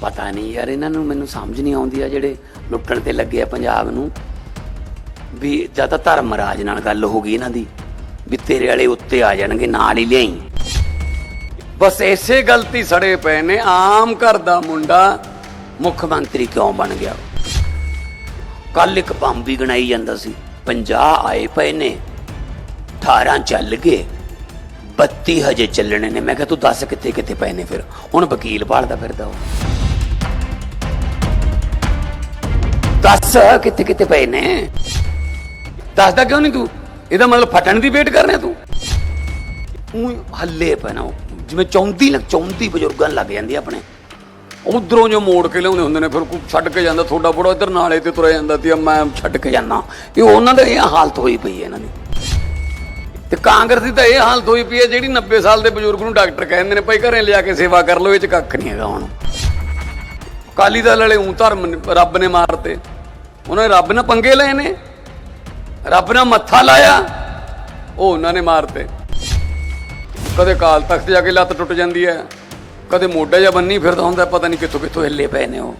ਪਤਾ ਨਹੀਂ ਯਾਰ, ਇਹਨਾਂ ਨੂੰ ਮੈਨੂੰ ਸਮਝ ਨਹੀਂ ਆਉਂਦੀ ਆ ਜਿਹੜੇ ਲੁੱਟਣ ਤੇ ਲੱਗੇ ਆ ਪੰਜਾਬ ਨੂੰ। ਵੀ ਜਾਂ ਤਾਂ ਧਰਮ ਰਾਜ ਨਾਲ ਗੱਲ ਹੋ ਗਈ ਇਹਨਾਂ ਦੀ, ਵੀ ਤੇਰੇ ਵਾਲੇ ਉੱਤੇ ਆ ਜਾਣਗੇ, ਨਾਲ ਹੀ ਲਿਆਈ। ਬਸ ਐਸੇ ਗਲਤੀ ਸੜੇ ਪਏ ਨੇ, ਆਮ ਘਰ ਦਾ ਮੁੰਡਾ ਮੁੱਖ ਮੰਤਰੀ ਕਿਉਂ ਬਣ ਗਿਆ? ਕੱਲ ਇੱਕ ਬੰਬ ਵੀ ਗਣਾਈ ਜਾਂਦਾ ਸੀ 50 ਆਏ ਪਏ ਨੇ 18 ਚੱਲ ਗਏ 32 ਹਜੇ ਚੱਲਣੇ ਨੇ। ਮੈਂ ਕਿਹਾ ਤੂੰ ਦੱਸ ਕਿੱਥੇ ਕਿੱਥੇ ਪਏ ਨੇ ਫਿਰ? ਹੁਣ ਵਕੀਲ ਭਾਲਦਾ ਫਿਰਦਾ ਉਹ। ਦੱਸ ਕਿੱਥੇ ਕਿੱਥੇ ਪਏ ਨੇ? ਦੱਸਦਾ ਕਿਉਂ ਨਹੀਂ ਤੂੰ? ਇਹਦਾ ਮਤਲਬ ਫਟਣ ਦੀ ਵੇਟ ਕਰ ਰਿਹਾ ਤੂੰ? ਉਹ ਹੱਲੇ ਪੈਣਾ ਜਿਵੇਂ ਚੌਂਦੀ ਲੱਗ ਚੌਂਦੀ ਬਜ਼ੁਰਗਾਂ ਲੱਗ ਜਾਂਦੀ ਆਪਣੇ। ਉਧਰੋਂ ਜੋ ਮੋੜ ਕੇ ਲਿਆਉਂਦੇ ਹੁੰਦੇ ਨੇ, ਫਿਰ ਕੋਈ ਛੱਡ ਕੇ ਜਾਂਦਾ ਤੁਹਾਡਾ ਬੜਾ ਇੱਧਰ ਨਾਲੇ ਤੇ ਤੁਰਿਆ ਜਾਂਦਾ ਤੇ ਮੈਂ ਛੱਡ ਕੇ ਜਾਂਦਾ। ਇਹ ਉਹਨਾਂ ਦਾ ਇਹ ਹਾਲਤ ਹੋਈ ਪਈ ਹੈ ਇਹਨਾਂ ਦੀ। ਤੇ ਕਾਂਗਰਸ ਦੀ ਤਾਂ ਇਹ ਹਾਲਤ ਹੋਈ ਪਈ ਹੈ ਜਿਹੜੀ 90 ਸਾਲ ਦੇ ਬਜ਼ੁਰਗ ਨੂੰ ਡਾਕਟਰ ਕਹਿੰਦੇ ਨੇ, ਭਾਈ ਘਰੇ ਲਿਆ ਕੇ ਸੇਵਾ ਕਰ ਲਓ, ਇਹ ਚ ਕੱਖ ਨਹੀਂ ਹੈਗਾ ਹੁਣ। ਕਾਲੀ ਦਲ ਵਾਲੇ ਉਂ ਧਰਮ ਰੱਬ ਨੇ ਮਾਰਤੇ। ਉਹਨਾਂ ਨੇ ਰੱਬ ਨਾਲ ਪੰਗੇ ਲਏ ਨੇ। ਰੱਬ ਨਾਲ ਮੱਥਾ ਲਾਇਆ। ਉਹ ਉਹਨਾਂ ਨੇ ਮਾਰਤੇ। ਕਦੇ ਕਾਲ ਤਖਤ ਜਾ ਕੇ ਲੱਤ ਟੁੱਟ ਜਾਂਦੀ ਹੈ। ਕਦੇ ਮੋਢਾ ਜਾਂ ਬੰਨੀ ਫਿਰਦਾ ਹੁੰਦਾ ਪਤਾ ਨਹੀਂ ਕਿੱਥੋਂ ਕਿੱਥੋਂ ਹਿੱਲੇ ਪਏ ਨੇ ਉਹ।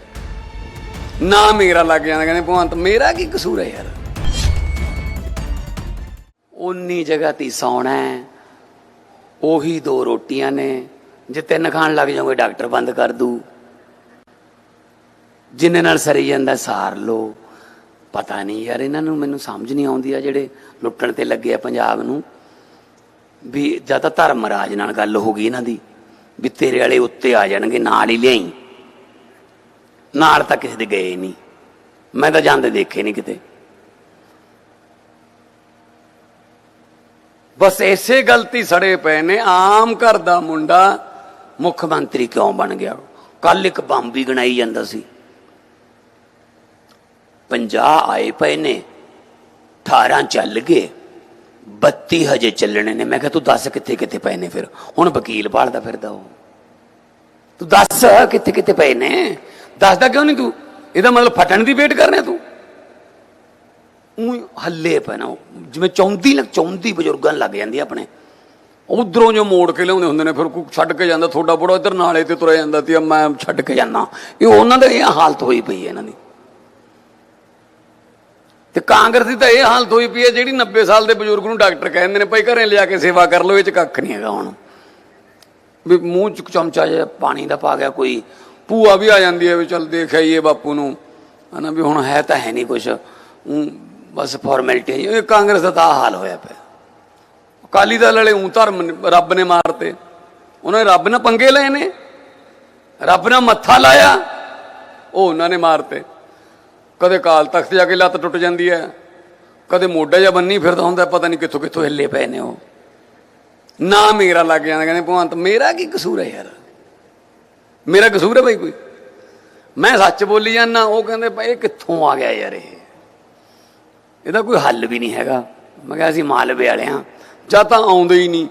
ਨਾ ਮੇਰਾ ਲੱਗ ਜਾਂਦਾ ਕਹਿੰਦੇ ਭਗਵੰਤ, ਮੇਰਾ ਕੀ ਕਸੂਰ ਹੈ ਯਾਰ? ਉਨੀ ਜਗ੍ਹਾ ਤੇ ਸੌਣਾ ਉਹੀ ਦੋ ਰੋਟੀਆਂ ਨੇ। ਜੇ ਤਿੰਨ ਖਾਣ ਲੱਗ ਜਾਓਗੇ, ਡਾਕਟਰ ਬੰਦ ਕਰ ਦੂ। ਜਿੰਨੇ ਨਾਲ ਸਰੀ ਜਾਂਦਾ, ਸਾਰ ਲੋ ਪਤਾ ਨਹੀਂ ਯਾਰ, ਇਹਨਾਂ ਨੂੰ ਮੈਨੂੰ ਸਮਝ ਨਹੀਂ ਆਉਂਦੀ ਆ ਜਿਹੜੇ ਲੁੱਟਣ ਤੇ ਲੱਗੇ ਆ ਪੰਜਾਬ ਨੂੰ। ਵੀ ਜਾਂ ਤਾਂ ਧਰਮ ਰਾਜ ਨਾਲ ਗੱਲ ਹੋ ਗਈ ਇਹਨਾਂ ਦੀ, ਵੀ ਤੇਰੇ ਵਾਲੇ ਉੱਤੇ ਆ ਜਾਣਗੇ, ਨਾਲ ਹੀ ਲਿਆਈ। ਨਾਲ ਤਾਂ ਕਿਸੇ ਦੇ ਗਏ ਨਹੀਂ। ਮੈਂ ਤਾਂ ਜਾਂਦੇ ਦੇਖੇ ਨਹੀਂ ਕਿਤੇ। ਬਸ ਐਸੇ ਗਲਤੀ ਸੜੇ ਪਏ ਨੇ, ਆਮ ਘਰ ਦਾ ਮੁੰਡਾ ਮੁੱਖ ਮੰਤਰੀ ਕਿਉਂ ਬਣ ਗਿਆ? ਕੱਲ ਇੱਕ ਬੰਬ ਵੀ ਗਣਾਈ ਜਾਂਦਾ ਸੀ। 50 ਆਏ ਪਏ ਨੇ 18 ਚੱਲ ਗਏ 32 ਹਜੇ ਚੱਲਣੇ ਨੇ। ਮੈਂ ਕਿਹਾ, ਤੂੰ ਦੱਸ ਕਿੱਥੇ ਕਿੱਥੇ ਪਏ ਨੇ ਫਿਰ? ਹੁਣ ਵਕੀਲ ਭਾਲਦਾ ਫਿਰਦਾ ਉਹ। ਤੂੰ ਦੱਸ ਕਿੱਥੇ ਕਿੱਥੇ ਪਏ ਨੇ? ਦੱਸਦਾ ਕਿਉਂ ਨਹੀਂ ਤੂੰ? ਇਹਦਾ ਮਤਲਬ ਫਟਣ ਦੀ ਵੇਟ ਕਰ ਰਿਹਾ ਤੂੰ? ਉਹ ਹੱਲੇ ਪੈਣਾ ਜਿਵੇਂ ਚੌਂਦੀ ਲੱਗ, ਚੌਂਦੀ ਬਜ਼ੁਰਗਾਂ ਲੱਗ ਜਾਂਦੀ ਆਪਣੇ। ਉਧਰੋਂ ਜੋ ਮੋੜ ਕੇ ਲਿਆਉਂਦੇ ਹੁੰਦੇ ਨੇ, ਫਿਰ ਕੋਈ ਛੱਡ ਕੇ ਜਾਂਦਾ ਤੁਹਾਡਾ ਬੜਾ ਇੱਧਰ ਨਾਲੇ ਤੇ ਤੁਰਿਆ ਜਾਂਦਾ ਤੇ ਮੈਂ ਛੱਡ ਕੇ ਜਾਂਦਾ। ਇਹ ਉਹਨਾਂ ਦਾ ਇਹ ਹਾਲਤ ਹੋਈ ਪਈ ਹੈ ਇਹਨਾਂ ਦੀ। ਤੇ ਕਾਂਗਰਸ ਦੀ ਤਾਂ ਇਹ ਹਾਲਤ ਹੋਈ ਪਈ ਹੈ ਜਿਹੜੀ 90 ਸਾਲ ਦੇ ਬਜ਼ੁਰਗ ਨੂੰ ਡਾਕਟਰ ਕਹਿੰਦੇ ਨੇ, ਭਾਈ ਘਰੇ ਲਿਆ ਕੇ ਸੇਵਾ ਕਰ ਲਓ, ਇਹ ਚ ਕੱਖ ਨਹੀਂ ਹੈਗਾ ਹੁਣ। ਵੀ ਮੂੰਹ ਚ ਚਮਚਾ ਜਿਹਾ ਪਾਣੀ ਦਾ ਪਾ ਗਿਆ ਕੋਈ, ਭੂਆ ਵੀ ਆ ਜਾਂਦੀ ਹੈ ਵੀ ਚੱਲ ਦੇਖ ਆਈਏ ਬਾਪੂ ਨੂੰ। ਹਨਾ ਵੀ ਹੁਣ ਹੈ ਤਾਂ ਹੈ ਨਹੀਂ ਕੁਛ। ਊਂ ਬਸ ਫਾਰਮੈਲਿਟੀ ਇਹ ਕਾਂਗਰਸ ਦਾ ਤਾਂ ਹਾਲ ਹੋਇਆ ਪਿਆ। ਅਕਾਲੀ ਦਲ ਵਾਲੇ ਉਂ ਧਰਮ ਨੇ- ਰੱਬ ਨੇ ਮਾਰਤੇ। ਉਹਨਾਂ ਨੇ ਰੱਬ ਨਾਲ ਪੰਗੇ ਲਏ ਨੇ। ਰੱਬ ਨਾਲ ਮੱਥਾ ਲਾਇਆ, ਉਹ ਉਹਨਾਂ ਨੇ ਮਾਰਤੇ। ਕਦੇ ਕਾਲ ਤਖਤ ਜਾ ਕੇ ਲੱਤ ਟੁੱਟ ਜਾਂਦੀ ਹੈ, ਕਦੇ ਮੋਢਾ ਜਾਂ ਬੰਨੀ ਫਿਰਦਾ ਹੁੰਦਾ, ਪਤਾ ਨਹੀਂ ਕਿੱਥੋਂ ਕਿੱਥੋਂ ਹਿੱਲੇ ਪਏ ਨੇ ਉਹ। ਨਾ ਮੇਰਾ ਲੱਗ ਜਾਂਦਾ, ਕਹਿੰਦੇ ਭਗਵੰਤ, ਮੇਰਾ ਕੀ ਕਸੂਰ ਹੈ ਯਾਰ? ਮੇਰਾ ਕਸੂਰ ਹੈ ਬਈ ਕੋਈ। ਮੈਂ ਸੱਚ ਬੋਲੀ ਜਾਂਦਾ, ਉਹ ਕਹਿੰਦੇ ਭਾਈ ਇਹ ਕਿੱਥੋਂ ਆ ਗਿਆ ਯਾਰ ਇਹ? ਇਹਦਾ ਕੋਈ ਹੱਲ ਵੀ ਨਹੀਂ ਹੈਗਾ। ਮੈਂ ਕਿਹਾ ਅਸੀਂ ਮਾਲਵੇ ਵਾਲੇ ਹਾਂ ਜਾਂ ਤਾਂ ਆਉਂਦੇ ਹੀ ਨਹੀਂ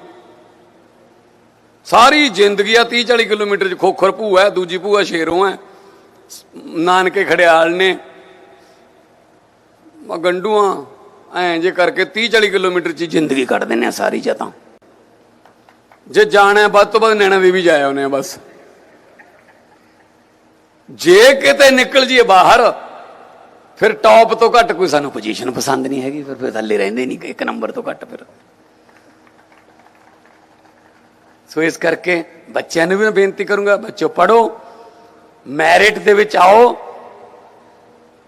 ਸਾਰੀ ਜ਼ਿੰਦਗੀ ਆ 30 40 ਕਿਲੋਮੀਟਰ ਚ ਖੋਖਰ ਭੂਆ ਦੂਜੀ ਭੂਆ ਸ਼ੇਰੋਂ ਹੈ। ਨਾਨਕੇ ਖੜਿਆਲ ਨੇ। ਗੰਡੂਆਂ, ਐਂ ਜੇ ਕਰਕੇ 30 40 ਕਿਲੋਮੀਟਰ ਚ ਜ਼ਿੰਦਗੀ ਕੱਢ ਦਿੰਦੇ ਆ ਸਾਰੀ ਜਾਂ ਤਾਂ। ਜੇ ਜਾਣਾ ਵੱਧ ਤੋਂ ਵੱਧ ਨੈਣਾ ਦੇਵੀ ਜਾਇਆ ਉਹਨੇ ਬਸ। ਜੇ ਕਿਤੇ ਨਿਕਲ ਜੀਏ ਬਾਹਰ, ਫਿਰ ਟੌਪ ਤੋਂ ਘੱਟ ਕੋਈ ਸਾਨੂੰ ਪੋਜੀਸ਼ਨ ਪਸੰਦ ਨਹੀਂ ਹੈਗੀ, ਫਿਰ ਫਿਰ ਥੱਲੇ ਰਹਿੰਦੇ ਨਹੀਂ, ਇੱਕ ਨੰਬਰ ਤੋਂ ਘੱਟ ਫਿਰ। ਸੋ ਇਸ ਕਰਕੇ ਬੱਚਿਆਂ ਨੂੰ ਵੀ ਮੈਂ ਬੇਨਤੀ ਕਰੂੰਗਾ, ਬੱਚੋ ਪੜੋ ਮੈਰਿਟ ਦੇ ਵਿੱਚ ਆਓ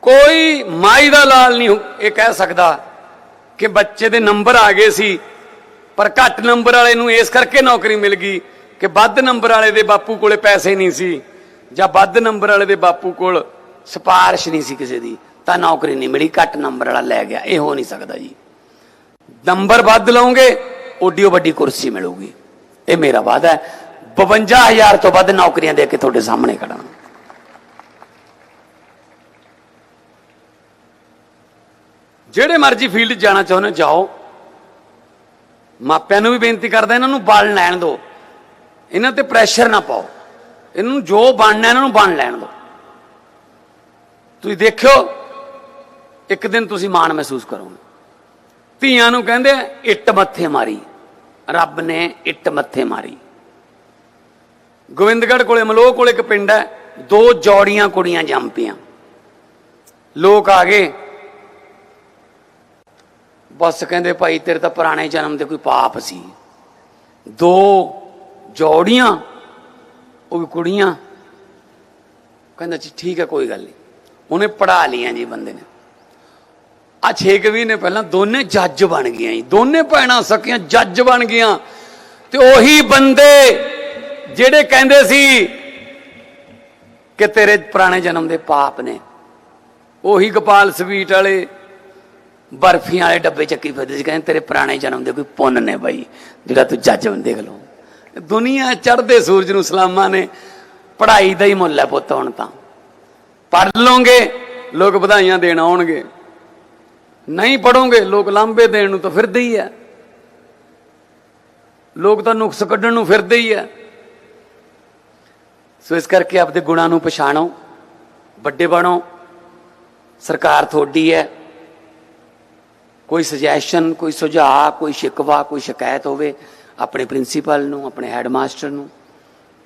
ਕੋਈ ਮਾਈ ਦਾ ਲਾਲ ਨਹੀਂ ਇਹ ਕਹਿ ਸਕਦਾ ਕਿ ਬੱਚੇ ਦੇ ਨੰਬਰ ਆ ਗਏ ਸੀ, ਪਰ ਘੱਟ ਨੰਬਰ ਵਾਲੇ ਨੂੰ ਇਸ ਕਰਕੇ ਨੌਕਰੀ ਮਿਲ ਗਈ ਕਿ ਵੱਧ ਨੰਬਰ ਵਾਲੇ ਦੇ ਬਾਪੂ ਕੋਲੇ ਪੈਸੇ ਨਹੀਂ ਸੀ ਜਾਂ ਵੱਧ ਨੰਬਰ ਵਾਲੇ ਦੇ ਬਾਪੂ ਕੋਲ ਸਿਫਾਰਿਸ਼ ਨਹੀਂ ਸੀ ਕਿਸੇ ਦੀ, ਤਾਂ ਨੌਕਰੀ ਨਹੀਂ ਮਿਲੀ, ਘੱਟ ਨੰਬਰ ਵਾਲਾ ਲੈ ਗਿਆ। ਇਹ ਹੋ ਨਹੀਂ ਸਕਦਾ ਜੀ। ਨੰਬਰ ਵੱਧ ਲਓਗੇ ਓਡੀਓ ਵੱਡੀ ਕੁਰਸੀ ਮਿਲੂਗੀ। ਇਹ ਮੇਰਾ ਵਾਅਦਾ ਹੈ। 52000 ਤੋਂ ਵੱਧ ਨੌਕਰੀਆਂ ਦੇ ਕੇ ਤੁਹਾਡੇ ਸਾਹਮਣੇ ਖੜਾ ਜਿਹੜੇ ਮਰਜ਼ੀ ਫੀਲਡ ਜਾਣਾ ਚਾਹੁੰਦੇ ਜਾਓ। ਮਾਪਿਆਂ ਨੂੰ ਵੀ ਬੇਨਤੀ ਕਰਦਾ, ਇਹਨਾਂ ਨੂੰ ਬਣ ਲੈਣ ਦਿਓ। ਇਹਨਾਂ ਤੇ ਪ੍ਰੈਸ਼ਰ ਨਾ ਪਾਓ। ਇਹਨਾਂ ਨੂੰ ਜੋ ਬਣਨਾ, ਇਹਨਾਂ ਨੂੰ ਬਣ ਲੈਣ ਦਿਓ। ਤੁਸੀਂ ਦੇਖਿਓ, ਇੱਕ ਦਿਨ ਤੁਸੀਂ ਮਾਣ ਮਹਿਸੂਸ ਕਰੋਗੇ। ਧੀਆਂ ਨੂੰ ਕਹਿੰਦੇ ਇੱਟ ਮੱਥੇ ਮਾਰੀ। ਰੱਬ ਨੇ ਇੱਟ ਮੱਥੇ ਮਾਰੀ। ਗੋਬਿੰਦਗੜ੍ਹ ਕੋਲੇ, ਮਲੋਹ ਕੋਲੇ ਇੱਕ ਪਿੰਡ ਹੈ, ਦੋ ਜੋੜੀਆਂ ਕੁੜੀਆਂ ਜੰਮ ਪਈਆਂ। ਲੋਕ ਆ ਗਏ ਬਸ ਕਹਿੰਦੇ ਭਾਈ, ਤੇਰੇ ਤਾਂ ਪੁਰਾਣੇ ਜਨਮ ਦੇ ਕੋਈ ਪਾਪ ਸੀ। ਦੋ ਜੋੜੀਆਂ, ਉਹ ਵੀ ਕੁੜੀਆਂ। ਕਹਿੰਦਾ, ਜੀ, ਠੀਕ ਹੈ, ਕੋਈ ਗੱਲ ਨਹੀਂ। ਉਹਨੇ ਪੜਾ ਲੀਆਂ ਜੀ ਬੰਦੇ ਨੇ। ਆ ਛੇ ਕੁ ਮਹੀਨੇ ਪਹਿਲਾਂ ਦੋਨੇ ਜੱਜ ਬਣ ਗਈਆਂ ਜੀ। ਦੋਨੇ ਭੈਣਾਂ ਸਕੀਆਂ, ਜੱਜ ਬਣ ਗਈਆਂ। ਤੇ ਉਹੀ ਬੰਦੇ ਜਿਹੜੇ ਕਹਿੰਦੇ ਸੀ ਕਿ ਤੇਰੇ ਪੁਰਾਣੇ ਜਨਮ ਦੇ ਪਾਪ ਨੇ, ਉਹੀ ਗੋਪਾਲ ਸਵੀਟ ਵਾਲੇ ਬਰਫੀਆਂ ਵਾਲੇ ਡੱਬੇ ਚੱਕੀ ਫਿਰਦੇ ਸੀ, ਕਹਿੰਦੇ ਤੇਰੇ ਪੁਰਾਣੇ ਜਨਮ ਦੇ ਕੋਈ ਪੁੰਨ ਨੇ ਬਾਈ, ਜਿਹੜਾ ਤੂੰ ਜੱਜ ਬਣ ਦੇਖ ਲਓ। ਦੁਨੀਆ ਚੜ੍ਹਦੇ ਸੂਰਜ ਨੂੰ ਸਲਾਮਾਂ ਨੇ, ਪੜ੍ਹਾਈ ਦਾ ਹੀ ਮੁੱਲ ਹੈ ਪੁੱਤ ਹੁਣ ਤਾਂ। ਪੜ੍ਹ ਲਓਗੇ, ਲੋਕ ਵਧਾਈਆਂ ਦੇਣ ਆਉਣਗੇ। ਨਹੀਂ ਪੜੋਗੇ ਲੋਕ ਲਾਂਬੇ ਦੇਣ ਨੂੰ ਤਾਂ ਫਿਰਦੇ ਹੀ ਆ ਲੋਕ ਤਾਂ ਨੁਕਸ ਕੱਢਣ ਨੂੰ ਫਿਰਦੇ ਹੀ ਆ ਸੋ ਇਸ ਕਰਕੇ ਆਪਦੇ ਗੁਣਾਂ ਨੂੰ ਪਛਾਣੋ, ਵੱਡੇ ਬਣੋ। ਸਰਕਾਰ ਤੁਹਾਡੀ ਹੈ। ਕੋਈ ਸੁਜੈਸ਼ਨ ਕੋਈ ਸੁਝਾਅ, ਕੋਈ ਸ਼ਿਕਵਾ, ਕੋਈ ਸ਼ਿਕਾਇਤ ਹੋਵੇ, ਆਪਣੇ ਪ੍ਰਿੰਸੀਪਲ ਨੂੰ, ਆਪਣੇ ਹੈਡਮਾਸਟਰ ਨੂੰ,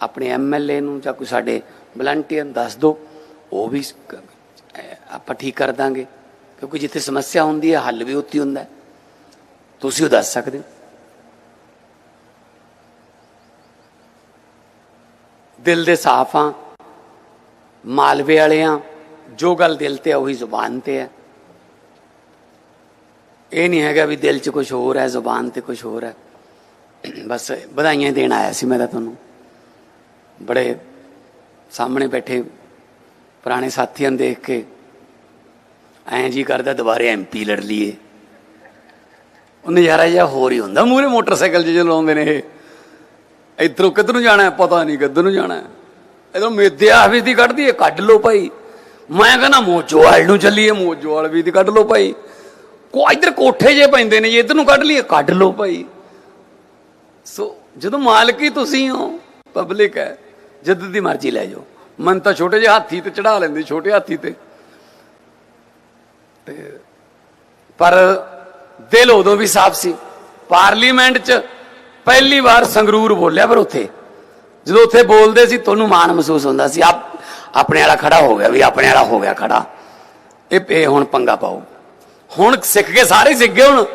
ਆਪਣੇ ਐਮਐਲਏ ਨੂੰ ਜਾਂ ਕੋਈ ਸਾਡੇ ਵਲੰਟੀਅਰ ਦੱਸ ਦਿਓ ਉਹ ਵੀ ਆਪਾਂ ਠੀਕ ਕਰ ਦਾਂਗੇ। ਕਿਉਂਕਿ ਜਿੱਥੇ ਸਮੱਸਿਆ ਹੁੰਦੀ ਹੈ, ਹੱਲ ਵੀ ਉੱਥੇ ਹੁੰਦਾ ਤੁਸੀਂ ਉਹ ਦੱਸ ਸਕਦੇ ਹੋ। ਦਿਲ ਦੇ ਸਾਫ਼ ਆ ਮਾਲਵੇ ਵਾਲੇ ਆ ਜੋ ਗੱਲ ਦਿਲ ਤੇ ਆ, ਉਹੀ ਜ਼ੁਬਾਨ ਤੇ ਹੈ। ਇਹ ਨਹੀਂ ਹੈਗਾ ਵੀ ਦਿਲ 'ਚ ਕੁਝ ਹੋਰ ਹੈ, ਜ਼ੁਬਾਨ ਤੇ ਕੁਝ ਹੋਰ ਹੈ। ਬਸ ਵਧਾਈਆਂ ਦੇਣ ਆਇਆ ਸੀ ਮੈਂ ਤਾਂ ਤੁਹਾਨੂੰ। ਬੜੇ ਸਾਹਮਣੇ ਬੈਠੇ ਪੁਰਾਣੇ ਸਾਥੀਆਂ ਨੂੰ ਦੇਖ ਕੇ ਐਂ ਜੀ ਕਰਦਾ, ਦੁਬਾਰੇ ਐਮਪੀ ਲੜ ਲਈਏ। ਉਹ ਨਜ਼ਾਰਾ ਜਿਹਾ ਹੋਰ ਹੀ ਹੁੰਦਾ। ਮੂਰੇ ਮੋਟਰਸਾਈਕਲ 'ਚ ਲਾਉਂਦੇ ਨੇ ਇਹ। ਇਧਰੋਂ ਕਿੱਧਰ ਨੂੰ ਜਾਣਾ ਪਤਾ ਨਹੀਂ ਕਿੱਧਰ ਨੂੰ ਜਾਣਾ ਇਧਰੋਂ ਮੇਦਿਆ ਵੀ ਦੀ ਕੱਢਦੀ ਏ ਕੱਢ ਲਓ ਭਾਈ। ਮੈਂ ਕਹਿੰਦਾ ਮੋਜੋਵਾਲ ਨੂੰ ਚੱਲੀਏ ਮੋਜੋਵਾਲ ਵੀ ਦੀ ਕੱਢ ਲਓ ਭਾਈ। ਕੋ ਇਧਰ ਕੋਠੇ ਜੇ ਪੈਂਦੇ ਨੇ ਜੇ, ਇਧਰ ਨੂੰ ਕੱਢ ਲਈਏ। ਕੱਢ ਲਓ ਭਾਈ। ਸੋ ਜਦੋਂ ਮਾਲਕੀ ਤੁਸੀਂ ਹੋ ਪਬਲਿਕ ਹੈ, ਜਦ ਦੀ ਮਰਜ਼ੀ ਲੈ ਜਾਓ। ਮਨ ਤਾਂ ਛੋਟੇ ਜਿਹੇ ਹਾਥੀ ਤੇ ਚੜਾ ਲੈਂਦੇ, ਛੋਟੇ ਹਾਥੀ ਤੇ। ਤੇ ਪਰ ਦਿਲ ਉਦੋਂ ਵੀ ਸਾਫ਼ ਸੀ। ਪਾਰਲੀਮੈਂਟ 'ਚ ਪਹਿਲੀ ਵਾਰ ਸੰਗਰੂਰ ਬੋਲਿਆ, ਪਰ ਉੱਥੇ। ਜਦੋਂ ਉੱਥੇ ਬੋਲਦੇ ਸੀ, ਤੁਹਾਨੂੰ ਮਾਣ ਮਹਿਸੂਸ ਹੁੰਦਾ ਸੀ। ਆਪ ਆਪਣੇ ਵਾਲਾ ਖੜਾ ਹੋ ਗਿਆ ਵੀ ਆਪਣੇ ਵਾਲਾ ਹੋ ਗਿਆ ਖੜਾ। ਇਹ ਇਹ ਹੁਣ ਪੰਗਾ ਪਾਓ। ਹੁਣ ਸਿੱਖ ਕੇ ਸਾਰੇ ਸਿੱਖ ਗਏ ਹੁਣ।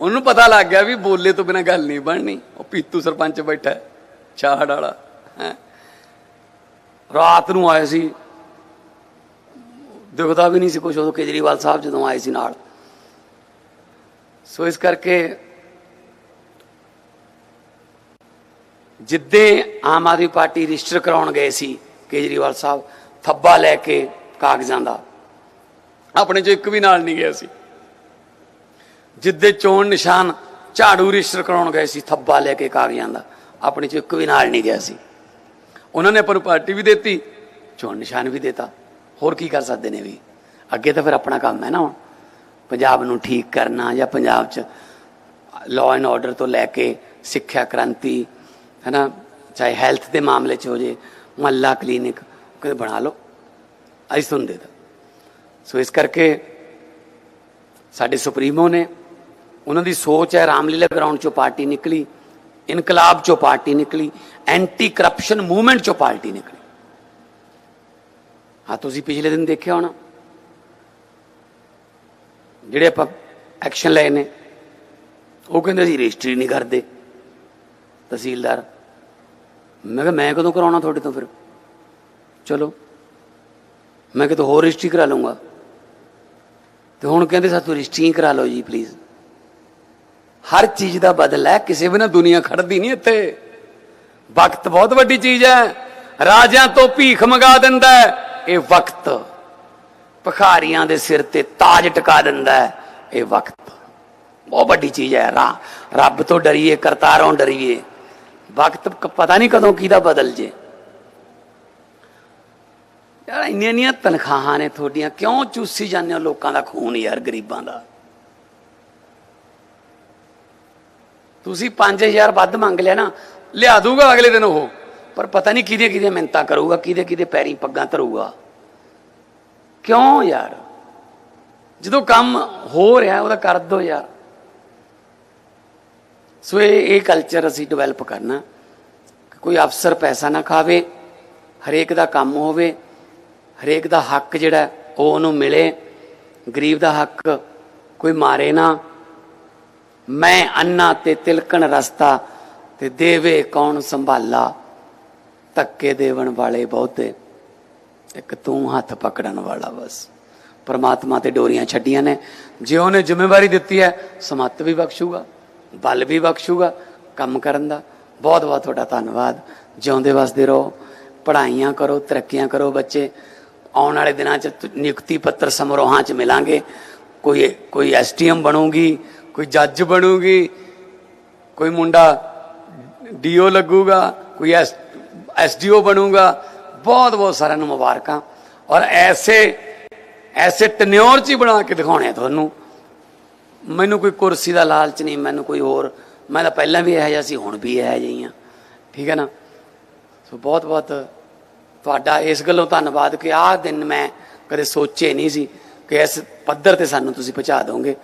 ਉਹਨੂੰ ਪਤਾ ਲੱਗ ਗਿਆ ਵੀ ਬੋਲੇ ਤੋਂ ਬਿਨਾ ਗੱਲ ਨਹੀਂ ਬਣਨੀ। ਉਹ ਪੀਤੂ ਸਰਪੰਚ ਬੈਠਾ ਹੈ, ਛਾੜ ਵਾਲਾ ਰਾਤ ਨੂੰ ਆਏ ਸੀ। ਦਿਖਦਾ ਵੀ ਨਹੀਂ ਸੀ ਕੁਝ ਉਦੋਂ ਕੇਜਰੀਵਾਲ ਸਾਹਿਬ ਜਦੋਂ ਆਏ ਸੀ ਨਾਲ। ਸੋ ਇਸ ਕਰਕੇ ਜਿੱਦੇ ਆਮ ਆਦਮੀ ਪਾਰਟੀ ਰਜਿਸਟਰ ਕਰਾਉਣ ਗਏ ਸੀ ਕੇਜਰੀਵਾਲ ਸਾਹਿਬ ਥੱਬਾ ਲੈ ਕੇ ਕਾਗਜ਼ਾਂ ਦਾ ਆਪਣੇ 'ਚੋਂ ਇੱਕ ਵੀ ਨਾਲ ਨਹੀਂ ਗਿਆ ਸੀ ਜਿੱਦੇ ਚੋਣ ਨਿਸ਼ਾਨ ਝਾੜੂ ਰਜਿਸਟਰ ਕਰਾਉਣ ਗਏ ਸੀ, ਥੱਬਾ ਲੈ ਕੇ ਕਾਗਜ਼ਾਂ ਦਾ, ਆਪਣੇ 'ਚੋਂ ਇੱਕ ਵੀ ਨਾਲ ਨਹੀਂ ਗਿਆ ਸੀ ਉਹਨਾਂ ਨੇ ਆਪਾਂ ਨੂੰ ਪਾਰਟੀ ਵੀ ਦਿੱਤੀ, ਚੋਣ ਨਿਸ਼ਾਨ ਵੀ ਦਿੱਤਾ। ਹੋਰ ਕੀ ਕਰ ਸਕਦੇ ਨੇ ਵੀ? ਅੱਗੇ ਤਾਂ ਫਿਰ ਆਪਣਾ ਕੰਮ ਹੈ ਨਾ ਹੁਣ। ਪੰਜਾਬ ਨੂੰ ਠੀਕ ਕਰਨਾ ਜਾਂ ਪੰਜਾਬ 'ਚ ਲਾਅ ਐਂਡ ਆਰਡਰ ਤੋਂ ਲੈ ਕੇ ਸਿੱਖਿਆ ਕ੍ਰਾਂਤੀ ਹੈ ਨਾ ਚਾਹੇ ਹੈਲਥ ਦੇ ਮਾਮਲੇ 'ਚ ਹੋ ਜੇ, ਮਹੱਲਾ ਕਲੀਨਿਕ ਕਦੇ ਬਣਾ ਲਓ। ਅਸੀਂ ਤੁਹਾਨੂੰ ਦੇ ਦਾਂ ਸੋ ਇਸ ਕਰਕੇ ਸਾਡੇ ਸੁਪਰੀਮੋ ਨੇ ਉਹਨਾਂ ਦੀ ਸੋਚ ਹੈ, ਰਾਮਲੀਲਾ ਗਰਾਊਂਡ ਚੋਂ ਪਾਰਟੀ ਨਿਕਲੀ, ਇਨਕਲਾਬ ਚੋਂ ਪਾਰਟੀ ਨਿਕਲੀ ਐਂਟੀ ਕਰਪਸ਼ਨ ਮੂਵਮੈਂਟ ਚੋਂ ਪਾਰਟੀ ਨਿਕਲੀ। ਹਾਂ, ਤੁਸੀਂ ਪਿਛਲੇ ਦਿਨ ਦੇਖਿਆ ਹੋਣਾ, ਜਿਹੜੇ ਆਪਾਂ ਐਕਸ਼ਨ ਲਏ ਨੇ, ਉਹ ਕਹਿੰਦੇ ਸੀ ਰਜਿਸਟਰੀ ਨਹੀਂ ਕਰਦੇ। ਤਹਿਸੀਲਦਾਰ, ਮੈਂ ਕਿਹਾ, ਮੈਂ ਕਦੋਂ ਕਰਾਉਣਾ ਤੁਹਾਡੇ ਤੋਂ ਫਿਰ? ਚਲੋ, ਮੈਂ ਕਿਹਾ ਹੋਰ ਰਜਿਸਟਰੀ ਕਰਾ ਲਊਂਗਾ। ਤੇ ਹੁਣ ਕਹਿੰਦੇ ਸਾਥੋਂ ਰਜਿਸਟਰੀ ਕਰਾ ਲਓ ਜੀ ਪਲੀਜ਼ ਹਰ ਚੀਜ਼ ਦਾ ਬਦਲ ਹੈ, ਕਿਸੇ ਬਿਨਾ ਦੁਨੀਆ ਖੜਦੀ ਨਹੀਂ ਇੱਥੇ। ਵਕਤ ਬਹੁਤ ਵੱਡੀ ਚੀਜ਼ ਹੈ, ਰਾਜਿਆਂ ਤੋਂ ਭੀਖ ਮੰਗਾ ਦਿੰਦਾ ਇਹ ਵਕਤ। ਭਖਾਰੀਆਂ ਦੇ ਸਿਰ ਤੇ ਤਾਜ ਟਿਕਾ ਦਿੰਦਾ ਇਹ ਵਕਤ। ਬਹੁਤ ਵੱਡੀ ਚੀਜ਼ ਹੈ, ਰਾ ਰੱਬ ਤੋਂ ਡਰੀਏ, ਕਰਤਾਰੋਂ ਡਰੀਏ। ਵਕਤ ਪਤਾ ਨਹੀਂ ਕਦੋਂ ਕਿਹਦਾ ਬਦਲ ਜੇ। ਯਾਰ ਇੰਨੀਆਂ ਇੰਨੀਆਂ ਤਨਖਾਹਾਂ ਨੇ ਤੁਹਾਡੀਆਂ, ਕਿਉਂ ਚੂਸੀ ਜਾਂਦੇ ਹੋ ਲੋਕਾਂ ਦਾ ਖੂਨ ਯਾਰ ਗਰੀਬਾਂ ਦਾ? ਤੁਸੀਂ 5000 ਵੱਧ ਮੰਗ ਲਿਆ ਨਾ, ਲਿਆ ਦੂਗਾ ਅਗਲੇ ਦਿਨ ਉਹ, ਪਰ ਪਤਾ ਨਹੀਂ ਕਿਹਦੇ ਕਿਹਦੇ ਮਿੰਤਾ ਕਰੂਗਾ, ਕਿਹਦੇ ਕਿਹਦੇ ਪੈਰੀ ਪੱਗਾਂ ਧਰੂਗਾ। ਕਿਉਂ ਯਾਰ? ਜਦੋਂ ਕੰਮ ਹੋ ਰਿਹਾ, ਉਹਦਾ ਕਰ ਦੋ ਯਾਰ। ਸੋ ਇਹ ਇਹ ਕਲਚਰ ਅਸੀਂ ਡਿਵੈਲਪ ਕਰਨਾ ਕੋਈ ਅਫਸਰ ਪੈਸਾ ਨਾ ਖਾਵੇ, ਹਰੇਕ ਦਾ ਕੰਮ ਹੋਵੇ ਹਰੇਕ ਦਾ ਹੱਕ ਜਿਹੜਾ ਉਹ ਉਹਨੂੰ ਮਿਲੇ। ਗਰੀਬ ਦਾ ਹੱਕ ਕੋਈ ਮਾਰੇ ਨਾ। ਮੈਂ ਅੰਨਾ ਤੇ ਤਿਲਕਣ ਰਸਤਾ ਤੇ ਦੇਵੇ ਕੌਣ ਸੰਭਾਲਾ। ਧੱਕੇ ਦੇਵਣ ਵਾਲੇ ਬਹੁਤੇ। ਇੱਕ ਤੂੰ ਹੱਥ ਪਕੜਨ ਵਾਲਾ ਬਸ। ਪਰਮਾਤਮਾ ਤੇ ਡੋਰੀਆਂ ਛੱਡੀਆਂ ਨੇ। ਜੇ ਉਹਨੇ ਜ਼ਿੰਮੇਵਾਰੀ ਦਿੱਤੀ ਹੈ, ਸਮੱਤ ਵੀ ਬਖਸ਼ੂਗਾ, ਬਲ ਵੀ ਬਖਸ਼ੂਗਾ, ਕੰਮ ਕਰਨ ਦਾ। ਬਹੁਤ ਬਹੁਤ ਤੁਹਾਡਾ ਧੰਨਵਾਦ। ਜਿਉਂਦੇ ਵਸਦੇ ਰਹੋ। ਪੜ੍ਹਾਈਆਂ ਕਰੋ, ਤਰੱਕੀਆਂ ਕਰੋ ਬੱਚੇ। ਆਉਣ ਵਾਲੇ ਦਿਨਾਂ 'ਚ ਤੁ- ਨਿਯੁਕਤੀ ਪੱਤਰ ਸਮਾਰੋਹਾਂ 'ਚ ਮਿਲਾਂਗੇ। ਕੋਈ ਕੋਈ ਐਸਟੀਐਮ ਬਣੂਗੀ, ਕੋਈ ਜੱਜ ਬਣੂਗੀ, ਕੋਈ ਮੁੰਡਾ ਡੀਓ ਲੱਗੂਗਾ, ਕੋਈ ਐਸ ਐਸਡੀਓ ਬਣੂਗਾ। ਬਹੁਤ ਬਹੁਤ ਸਾਰਿਆਂ ਨੂੰ ਮੁਬਾਰਕਾਂ। ਔਰ ਐਸੇ ਐਸੇ ਟਨਿਓਰ ਚ ਹੀ ਬਣਾ ਕੇ ਦਿਖਾਉਣੇ ਆ ਤੁਹਾਨੂੰ। ਮੈਨੂੰ ਕੋਈ ਕੁਰਸੀ ਦਾ ਲਾਲਚ ਨਹੀਂ, ਮੈਨੂੰ ਕੋਈ ਹੋਰ। ਮੈਂ ਤਾਂ ਪਹਿਲਾਂ ਵੀ ਇਹੋ ਜਿਹਾ ਸੀ, ਹੁਣ ਵੀ ਇਹੋ ਜਿਹੀ ਹਾਂ ਠੀਕ ਹੈ ਨਾ? ਸੋ ਬਹੁਤ ਬਹੁਤ ਤੁਹਾਡਾ ਇਸ ਗੱਲੋਂ ਧੰਨਵਾਦ ਕਿ ਆਹ ਦਿਨ ਮੈਂ ਕਦੇ ਸੋਚੇ ਨਹੀਂ ਸੀ ਕਿ ਇਸ ਪੱਧਰ ਤੇ ਸਾਨੂੰ ਤੁਸੀਂ ਪਹੁੰਚਾ ਦੋਗੇ।